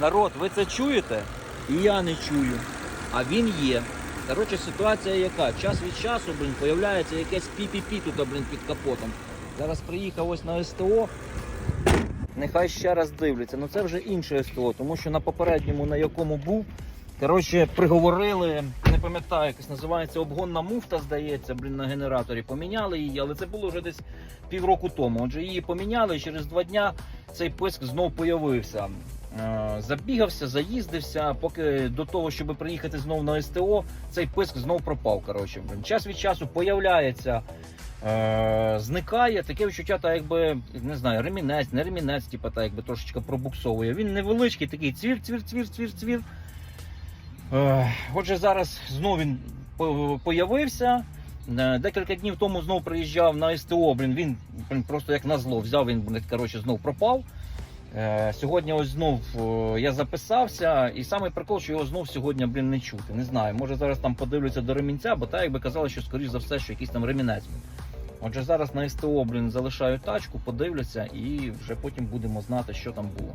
Народ, ви це чуєте? І я не чую. А він є. Коротше, ситуація яка? Час від часу, блін, появляється якесь пі-пі-пі тут, блін, під капотом. Зараз приїхав ось на СТО. Нехай ще раз дивляться. Ну це вже інше СТО, тому що на попередньому, на якому був, коротше, приговорили, не пам'ятаю, якось називається обгонна муфта, здається, блін, на генераторі. Поміняли її, але це було вже десь півроку тому. Отже, її поміняли, і через два дня цей писк знов появився. Е, Забігався, заїздився, поки до того, щоб приїхати знов на СТО, цей писк знов пропав. Коротше, час від часу появляється, е, зникає. Таке відчуття, та якби не знаю, ремінець, не ремінець, типу, та якби трошечки пробуксовує. Він невеличкий, такий цвір, цвір, цвір, цвір, цвір. Е, отже, зараз знов він появився. Декілька днів тому знов приїжджав на СТО. Блін, він блін, просто як назло взяв, він коротше, знов пропав. Е, Сьогодні ось знов е, я записався, і саме прикол, що його знов сьогодні блін, не чути. Не знаю, може зараз там подивлюся до ремінця, бо так якби казали, що скоріш за все, що якийсь там ремінець. Отже, зараз на СТО блін, залишаю тачку, подивлюся і вже потім будемо знати, що там було.